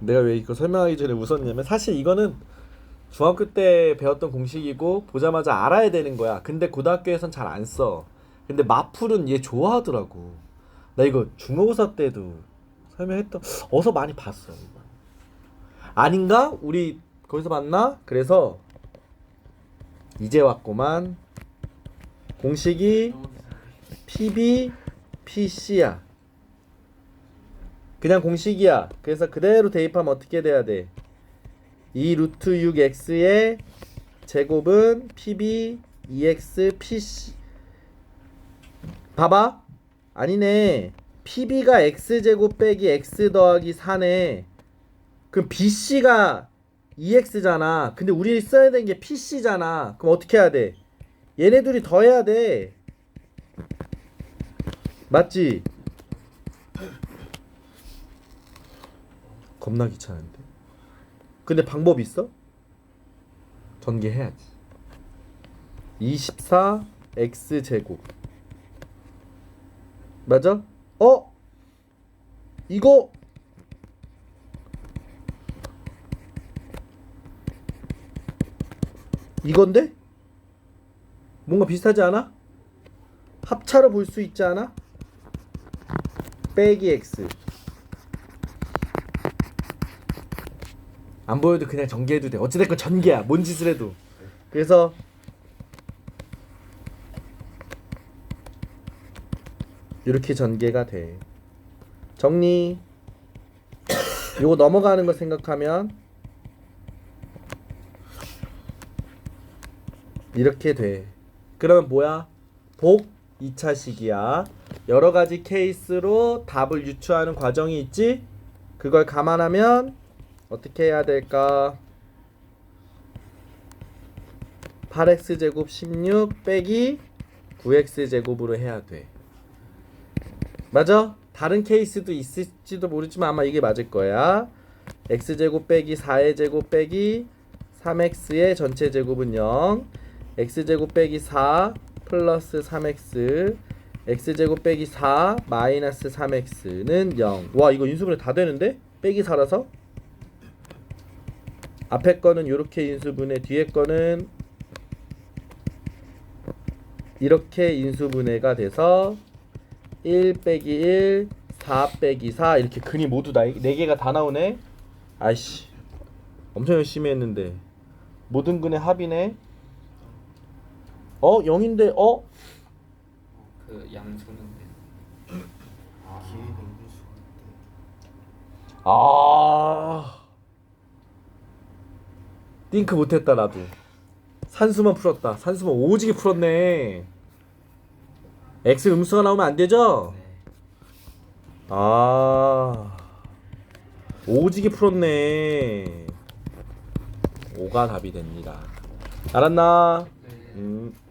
내가 왜 이거 설명하기 전에 웃었냐면 사실 이거는 중학교 때 배웠던 공식이고 보자마자 알아야 되는 거야. 근데 고등학교에선 잘 안 써. 근데 마풀은 얘 좋아하더라고. 나 이거 중간고사 때도 설명했던 어서 많이 봤어. 아닌가? 우리 거기서 봤나? 그래서 이제 왔구만. 공식이 PB PC야. 그냥 공식이야. 그래서 그대로 대입하면 어떻게 돼야 돼? 2 루트 6x의 제곱은 PB 2x PC 봐봐. 아니네. PB가 x제곱 빼기 x 더하기 4네. 그럼 BC가 2x잖아. 근데 우리 써야 되는 게 PC잖아. 그럼 어떻게 해야 돼? 얘네 둘이 더해야 돼. 맞지? 겁나 귀찮은데. 근데 방법 있어? 전개해야지. 24 x 제곱. 맞아? 어? 이거 이건데? 뭔가 비슷하지 않아? 합차로 볼 수 있지 않아? 빼기 x 안 보여도 그냥 전개해도 돼 어찌됐건 전개야 뭔 짓을 해도 그래서 이렇게 전개가 돼 정리 요거 넘어가는 거 생각하면 이렇게 돼. 그러면 뭐야? 복 2차식이야. 여러 가지 케이스로 답을 유추하는 과정이 있지? 그걸 감안하면 어떻게 해야 될까? 8x 제곱 16 빼기 9x 제곱으로 해야 돼. 맞아? 다른 케이스도 있을지도 모르지만 아마 이게 맞을 거야. x 제곱 빼기 4의 제곱 빼기 3x의 전체 제곱은 0. x제곱 빼기 4 플러스 3x x제곱 빼기 4 마이너스 3x는 0. 와 이거 인수분해 다 되는데? 빼기 4라서? 앞에 거는 이렇게 인수분해 뒤에 거는 이렇게 인수분해가 돼서 1 빼기 1 4 빼기 4 이렇게 근이 모두 나, 4개가 다 나오네. 아이씨 엄청 열심히 했는데. 모든 근의 합이네. 어? 0인데 어? 그 양수는 아, 기회 넘길 수가 있대. 아 띵크 못했다 나도 산수만 풀었다 산수만 오지게 풀었네 X 음수가 나오면 안 되죠? 네. 아 오지게 풀었네 5가 답이 됩니다 알았나? 네. 음.